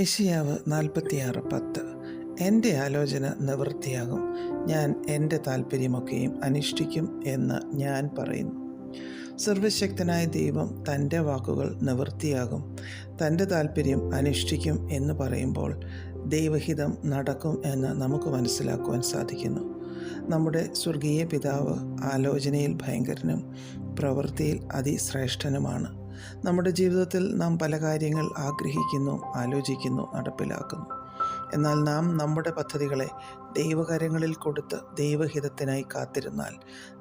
യശയാവ് നാൽപ്പത്തിയാറ് പത്ത്. എന്റെ ആലോചന നിവൃത്തിയാകും. ഞാൻ എന്റെ താല്പര്യമൊക്കെയും അനുഷ്ഠിക്കും എന്ന് ഞാൻ പറയുന്നു. സർവശക്തനായ ദൈവം തന്റെ വാക്കുകൾ നിവൃത്തിയാകും. തന്റെ താല്പര്യം അനുഷ്ഠിക്കും എന്ന് പറയുമ്പോൾ ദൈവഹിതം നടക്കും എന്ന് നമുക്ക് മനസ്സിലാക്കുവാൻ സാധിക്കുന്നു. നമ്മുടെ സ്വർഗീയ പിതാവ് ആലോചനയിൽ ഭയങ്കരനും പ്രവൃത്തിയിൽ അതിശ്രേഷ്ഠനുമാണ്. നമ്മുടെ ജീവിതത്തിൽ നാം പല കാര്യങ്ങൾ ആഗ്രഹിക്കുന്നു ആലോചിക്കുന്നു നടപ്പിലാക്കുന്നു. എന്നാൽ നാം നമ്മുടെ പദ്ധതികളെ ദൈവകരങ്ങളിൽ കൊടുത്ത് ദൈവഹിതത്തിനായി കാത്തിരുന്നാൽ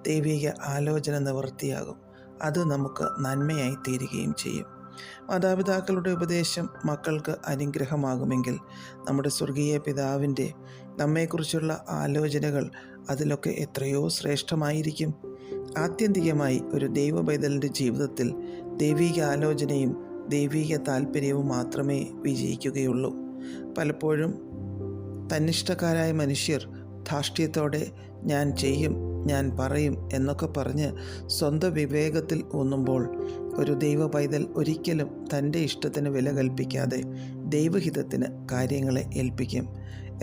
ദൈവിക ആലോചന നിവൃത്തിയാകും. അത് നമുക്ക് നന്മയായി തീരുകയും ചെയ്യും. മാതാപിതാക്കളുടെ ഉപദേശം മക്കൾക്ക് അനുഗ്രഹമാകുമെങ്കിൽ നമ്മുടെ സ്വർഗീയ പിതാവിന്റെ നമ്മെക്കുറിച്ചുള്ള ആലോചനകൾ അതിലൊക്കെ എത്രയോ ശ്രേഷ്ഠമായിരിക്കും. ആത്യന്തികമായി ഒരു ദൈവ പൈതലിന്റെ ജീവിതത്തിൽ ദൈവിക ആലോചനയും ദൈവിക താല്പര്യവും മാത്രമേ വിജയിക്കുകയുള്ളൂ. പലപ്പോഴും തന്നിഷ്ടക്കാരായ മനുഷ്യർ ധാർഷ്ട്യത്തോടെ ഞാൻ ചെയ്യും ഞാൻ പറയും എന്നൊക്കെ പറഞ്ഞ് സ്വന്തം വിവേകത്തിൽ ഊന്നുമ്പോൾ ഒരു ദൈവ പൈതൽ ഒരിക്കലും തന്റെ ഇഷ്ടത്തിന് വില കൽപ്പിക്കാതെ ദൈവഹിതത്തിന് കാര്യങ്ങളെ ഏൽപ്പിക്കും.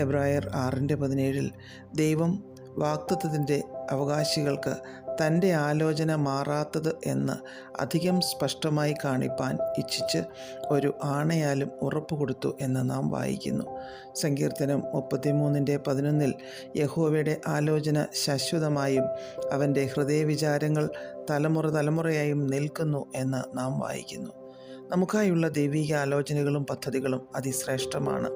എബ്രായർ ആറിന്റെ പതിനേഴിൽ ദൈവം വാക്തത്വത്തിന്റെ അവകാശികൾക്ക് തന്റെ ആലോചന മാറാത്തത് എന്ന് അധികം സ്പഷ്ടമായി കാണിപ്പാൻ ഇച്ഛിച്ച് ഒരു ആണയാലും ഉറപ്പ് കൊടുത്തു എന്ന് നാം വായിക്കുന്നു. സങ്കീർത്തനം മുപ്പത്തിമൂന്നിന്റെ പതിനൊന്നിൽ യഹോവയുടെ ആലോചന ശാശ്വതമായും അവന്റെ ഹൃദയവിചാരങ്ങൾ തലമുറ തലമുറയായും നിൽക്കുന്നു എന്ന് നാം വായിക്കുന്നു. നമുക്കായുള്ള ദൈവിക ആലോചനകളും പദ്ധതികളും അതിശ്രേഷ്ഠമാണ്.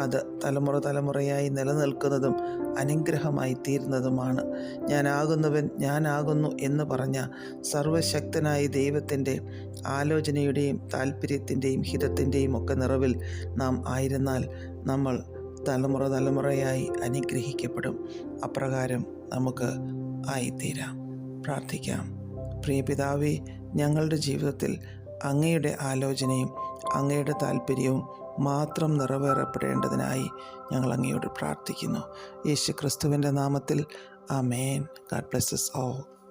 അത് തലമുറ തലമുറയായി നിലനിൽക്കുന്നതും അനുഗ്രഹമായി തീരുന്നതുമാണ്. ഞാനാകുന്നവൻ ഞാനാകുന്നു എന്ന് പറഞ്ഞ സർവശക്തനായ ദൈവത്തിന്റെ ആലോചനയുടെയും താല്പര്യത്തിന്റെയും ഹിതത്തിന്റെയും ഒക്കെ നിറവിൽ നാം ആയിരുന്നാൽ നമ്മൾ തലമുറ തലമുറയായി അനുഗ്രഹിക്കപ്പെടും. അപ്രകാരം നമുക്ക് ആയിത്തീരാം. പ്രാർത്ഥിക്കാം. പ്രിയ പിതാവേ ഞങ്ങളുടെ ജീവിതത്തിൽ അങ്ങയുടെ ആലോചനയും അങ്ങയുടെ താല്പര്യവും മാത്രം നിറവേറപ്പെടേണ്ടതിനായി ഞങ്ങൾ അങ്ങയോട് പ്രാർത്ഥിക്കുന്നു. യേശു ക്രിസ്തുവിന്റെ നാമത്തിൽ ആ മേൻ ഗാഡ് ബ്ലെസ്സസ് ഓൾ